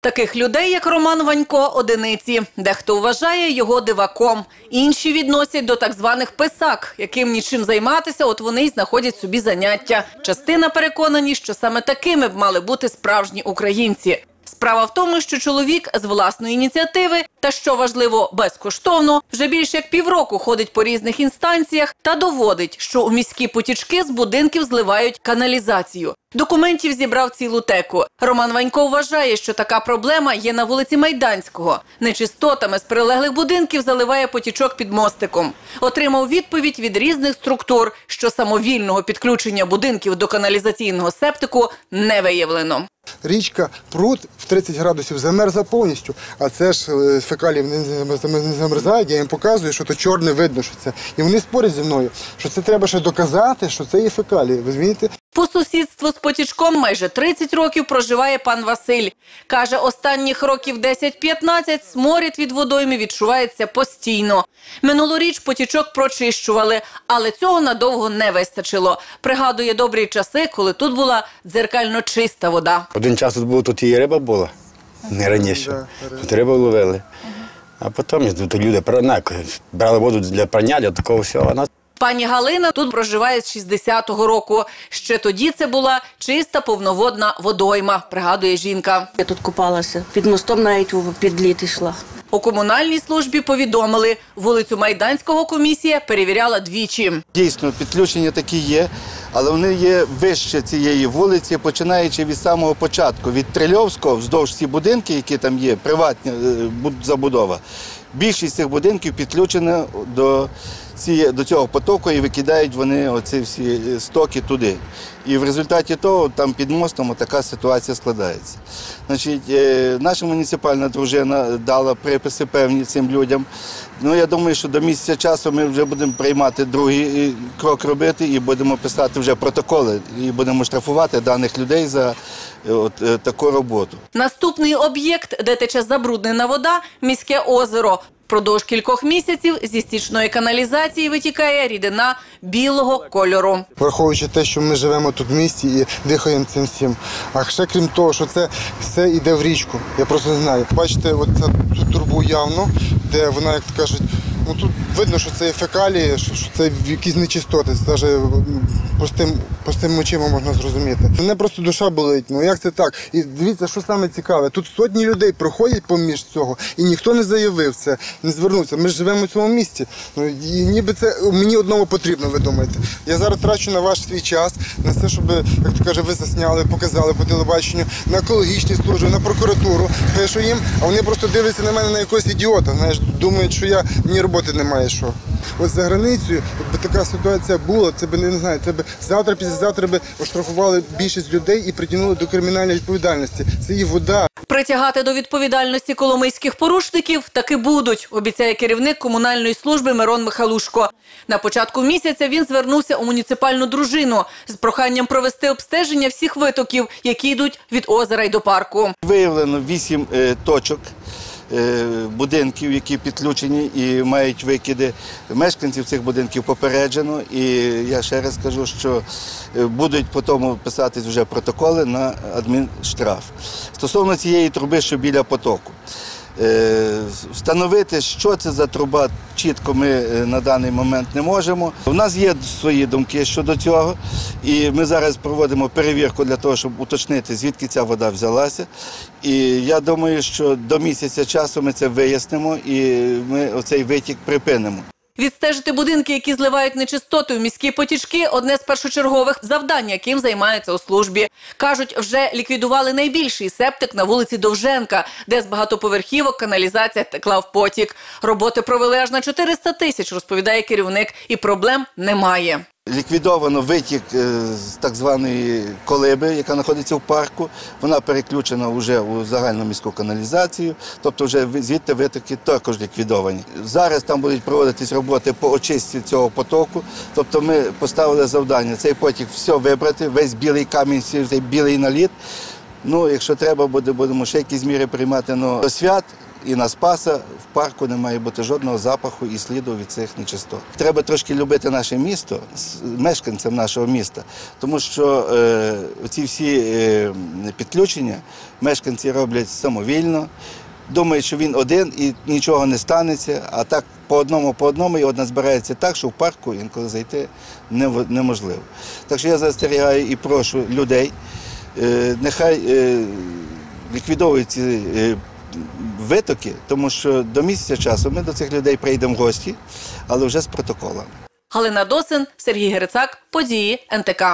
Таких людей, як Роман Ванько, одиниці. Дехто вважає його диваком. Інші відносять до так званих писак, яким нічим займатися, от вони й знаходять собі заняття. Частина переконані, що саме такими б мали бути справжні українці. Справа в тому, що чоловік з власної ініціативи та що важливо безкоштовно вже більше як півроку ходить по різних інстанціях та доводить, що у міські потічки з будинків зливають каналізацію. Документів зібрав цілу теку. Роман Ванько вважає, що така проблема є на вулиці Майданського. Нечистотами з прилеглих будинків заливає потічок під мостиком. Отримав відповідь від різних структур, що самовільного підключення будинків до каналізаційного септику не виявлено. Річка пруд в 30 градусів замерзла повністю, а це ж фекалів не зам- не замерзають, я їм показую, що то чорне видно, що це. І вони спорять зі мною, що це треба ще доказати, що це є фекалії. Ви розумієте? По сусідству з потічком майже 30 років проживає пан Василь. Каже, останніх років 10-15 сморід від водойми відчувається постійно. Минулоріч потічок прочищували, але цього надовго не вистачило. Пригадує добрі часи, коли тут була дзеркально чиста вода. Один час тут було, тут і риба була, не раніше. Тут рибу ловили. А потім люди брали воду для прання, для такого всього. Пані Галина тут проживає з 60-го року. Ще тоді це була чиста повноводна водойма, пригадує жінка. Я тут купалася. Під мостом навіть у підліт йшла. У комунальній службі повідомили, вулицю Майданського комісія перевіряла двічі. Дійсно, підключення такі є, але вони є вище цієї вулиці, починаючи від самого початку, від Трильовського, вздовж ці будинки, які там є, приватні е, забудова. Більшість цих будинків підключена до, ціє- до цього потоку і викидають вони оці всі е, стоки туди. І в результаті того там під мостом така ситуація складається. Значить, е, наша муніципальна дружина дала приписи певні цим людям. Ну, я думаю, що до місяця часу ми вже будемо приймати другий е, крок робити і будемо писати вже протоколи і будемо штрафувати даних людей за от, таку роботу. Наступний об'єкт, де тече забруднена вода міське озеро. Впродовж кількох місяців зі стічної каналізації витікає рідина білого кольору. Враховуючи те, що ми живемо тут в місті і дихаємо цим всім. А ще крім того, що це все йде в річку. Я просто не знаю. Бачите, оця цю турбу явно, де вона, як кажуть, ну тут видно, що це фекалії, що, це якісь нечистоти. Це навіть простим, простим очима можна зрозуміти. Мене просто душа болить. Ну як це так? І дивіться, що саме цікаве. Тут сотні людей проходять поміж цього, і ніхто не заявив це, не звернувся. Ми ж живемо в цьому місті. Ну і ніби це мені одному потрібно, ви думаєте. Я зараз трачу на ваш свій час, на це, щоб, як то каже, ви засняли, показали по телебаченню, на екологічні служби, на прокуратуру. Пишу їм, а вони просто дивляться на мене на якогось ідіота. Знаєш, думають, що я мені роботи немає що. От за границею, якби така ситуація була, це би не знаю, це би завтра, післязавтра би оштрафували більшість людей і притягнули до кримінальної відповідальності. Це і вода, Притягати до відповідальності коломийських порушників таки будуть, обіцяє керівник комунальної служби Мирон Михалушко. На початку місяця він звернувся у муніципальну дружину з проханням провести обстеження всіх витоків, які йдуть від озера й до парку. Виявлено вісім е, точок. Е, Будинків, які підключені і мають викиди мешканців цих будинків попереджено. І я ще раз кажу, що е, будуть по тому писатись вже протоколи на адмінштраф. Стосовно цієї труби, що біля потоку. Е, Встановити, що це за труба, чітко ми е, на даний момент не можемо. У нас є свої думки щодо цього, і ми зараз проводимо перевірку для того, щоб уточнити, звідки ця вода взялася. І я думаю, що до місяця часу ми це вияснимо і ми оцей витік припинимо. Відстежити будинки, які зливають нечистоти у міські потічки – одне з першочергових завдань, яким займаються у службі. Кажуть, вже ліквідували найбільший септик на вулиці Довженка, де з багатоповерхівок каналізація текла в потік. Роботи провели аж на 400 тисяч, розповідає керівник, і проблем немає. Ліквідовано витік е, з так званої колиби, яка знаходиться в парку. Вона переключена вже у загальну міську каналізацію, тобто вже звідти витоки також ліквідовані. Зараз там будуть проводитись роботи по очистці цього потоку. Тобто ми поставили завдання цей потік все вибрати, весь білий камінь, цей білий наліт. Ну, якщо треба буде, будемо ще якісь міри приймати. Ну, свят і на Спаса в парку не має бути жодного запаху і сліду від цих нечистот. Треба трошки любити наше місто, с- мешканцям нашого міста, тому що е, ці всі е, підключення мешканці роблять самовільно. Думають, що він один і нічого не станеться, а так по одному, по одному і одна збирається так, що в парку інколи зайти неможливо. Так що я застерігаю і прошу людей, е, нехай е, ліквідовують ці е, витоки, тому що до місяця часу ми до цих людей прийдемо в гості, але вже з протоколом. Галина Досин, Сергій Герицак, події НТК.